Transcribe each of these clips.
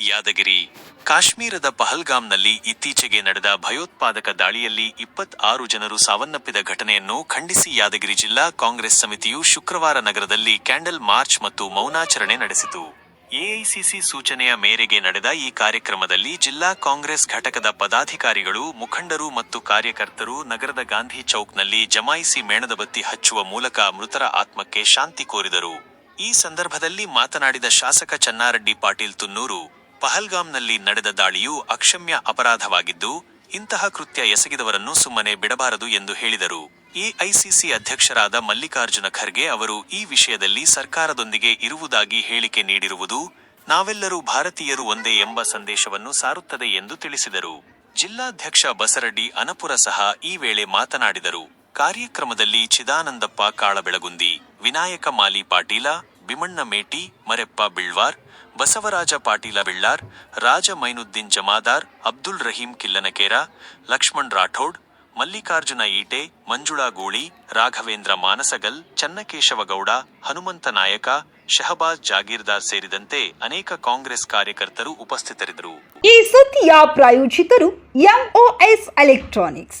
ಯಾದಗಿರಿ. ಕಾಶ್ಮೀರದ ಪಹಲ್ಗಾಮ್ನಲ್ಲಿ ಇತ್ತೀಚೆಗೆ ನಡೆದ ಭಯೋತ್ಪಾದಕ ದಾಳಿಯಲ್ಲಿ ಇಪ್ಪತ್ತಾರು ಜನರು ಸಾವನ್ನಪ್ಪಿದ ಘಟನೆಯನ್ನು ಖಂಡಿಸಿ ಯಾದಗಿರಿ ಜಿಲ್ಲಾ ಕಾಂಗ್ರೆಸ್ ಸಮಿತಿಯು ಶುಕ್ರವಾರ ನಗರದಲ್ಲಿ ಕ್ಯಾಂಡಲ್ ಮಾರ್ಚ್ ಮತ್ತು ಮೌನಾಚರಣೆ ನಡೆಸಿತು. ಎಐಸಿಸಿ ಸೂಚನೆಯ ಮೇರೆಗೆ ನಡೆದ ಈ ಕಾರ್ಯಕ್ರಮದಲ್ಲಿ ಜಿಲ್ಲಾ ಕಾಂಗ್ರೆಸ್ ಘಟಕದ ಪದಾಧಿಕಾರಿಗಳು, ಮುಖಂಡರು ಮತ್ತು ಕಾರ್ಯಕರ್ತರು ನಗರದ ಗಾಂಧಿ ಚೌಕ್ನಲ್ಲಿ ಜಮಾಯಿಸಿ ಮೇಣದ ಬತ್ತಿ ಹಚ್ಚುವ ಮೂಲಕ ಮೃತರ ಆತ್ಮಕ್ಕೆ ಶಾಂತಿ ಕೋರಿದರು. ಈ ಸಂದರ್ಭದಲ್ಲಿ ಮಾತನಾಡಿದ ಶಾಸಕ ಚನ್ನಾರೆಡ್ಡಿ ಪಾಟೀಲ್ ತುನ್ನೂರು ಪಹಲ್ಗಾಮ್ನಲ್ಲಿ ನಡೆದ ದಾಳಿಯು ಅಕ್ಷಮ್ಯ ಅಪರಾಧವಾಗಿದ್ದು, ಇಂತಹ ಕೃತ್ಯ ಎಸಗಿದವರನ್ನು ಸುಮ್ಮನೆ ಬಿಡಬಾರದು ಎಂದು ಹೇಳಿದರು. ಎಐಸಿಸಿ ಅಧ್ಯಕ್ಷರಾದ ಮಲ್ಲಿಕಾರ್ಜುನ ಖರ್ಗೆ ಅವರು ಈ ವಿಷಯದಲ್ಲಿ ಸರ್ಕಾರದೊಂದಿಗೆ ಇರುವುದಾಗಿ ಹೇಳಿಕೆ ನೀಡಿರುವುದು ನಾವೆಲ್ಲರೂ ಭಾರತೀಯರು ಒಂದೇ ಎಂಬ ಸಂದೇಶವನ್ನು ಸಾರುತ್ತದೆ ಎಂದು ತಿಳಿಸಿದರು. ಜಿಲ್ಲಾಧ್ಯಕ್ಷ ಬಸರಡ್ಡಿ ಅನಪುರ ಸಹ ಈ ವೇಳೆ ಮಾತನಾಡಿದರು. ಕಾರ್ಯಕ್ರಮದಲ್ಲಿ ಚಿದಾನಂದಪ್ಪ ಕಾಳಬೆಳಗುಂದಿ, ವಿನಾಯಕ ಮಾಲಿ ಪಾಟೀಲ ಬಿಮಣ್ಣ ಮೇಟಿ, ಮರೆಪ್ಪ ಬಿಳ್ವಾರ್ ಬಸವರಾಜ ಪಾಟೀಲ ಬಿಳ್ಳಾರ್, ರಾಜ ಮೈನುದ್ದೀನ್ ಜಮಾದಾರ್, ಅಬ್ದುಲ್ ರಹೀಂ ಕಿಲ್ಲನಕೇರ, ಲಕ್ಷ್ಮಣ್ ರಾಠೋಡ್, ಮಲ್ಲಿಕಾರ್ಜುನ ಈಟೆ, ಮಂಜುಳಾ ಗೂಳಿ, ರಾಘವೇಂದ್ರ ಮಾನಸಗಲ್ ಚನ್ನಕೇಶವಗೌಡ ಹನುಮಂತ ನಾಯಕ, ಶಹಬಾಜ್ ಜಾಗೀರ್ದಾರ್ ಸೇರಿದಂತೆ ಅನೇಕ ಕಾಂಗ್ರೆಸ್ ಕಾರ್ಯಕರ್ತರು ಉಪಸ್ಥಿತರಿದ್ದರು. ಈ ಸುದ್ದಿಯ ಪ್ರಾಯೋಜಿತರು MOS electronics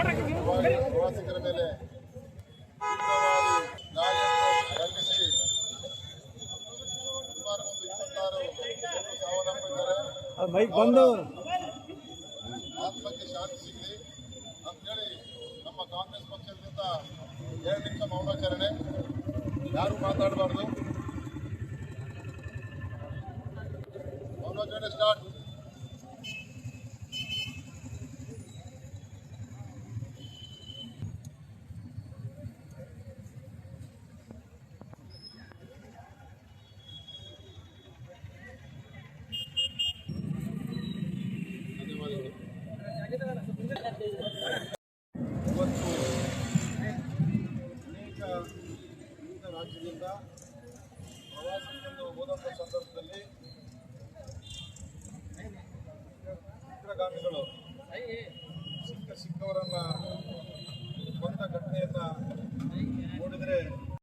ಪ್ರವಾಸಿಗರ ಮೇಲೆ ಖಂಡಿಸಿ ಸುಮಾರು ಒಂದು ಇಪ್ಪತ್ತಾರು ಸಾವನ್ನಪ್ಪಿದ್ದಾರೆ ಮೈಕ್ ಬಂದು ಆತ್ಮಕ್ಕೆ ಶಾಂತಿ ಸಿಗಲಿ ಅಂತೇಳಿ ನಮ್ಮ ಕಾಂಗ್ರೆಸ್ ಪಕ್ಷದಿಂದ ಎರಡು ನಿಮಿಷ ಮೌನಾಚರಣೆ. ಯಾರು ಮಾತಾಡಬಾರ್ದು. ರಾಜ್ಯದಿಂದ ಪ್ರವಾಸಕ್ಕೆಂದು ಹೋದಂಥ ಸಂದರ್ಭದಲ್ಲಿ ಉಗ್ರಗಾಮಿಗಳು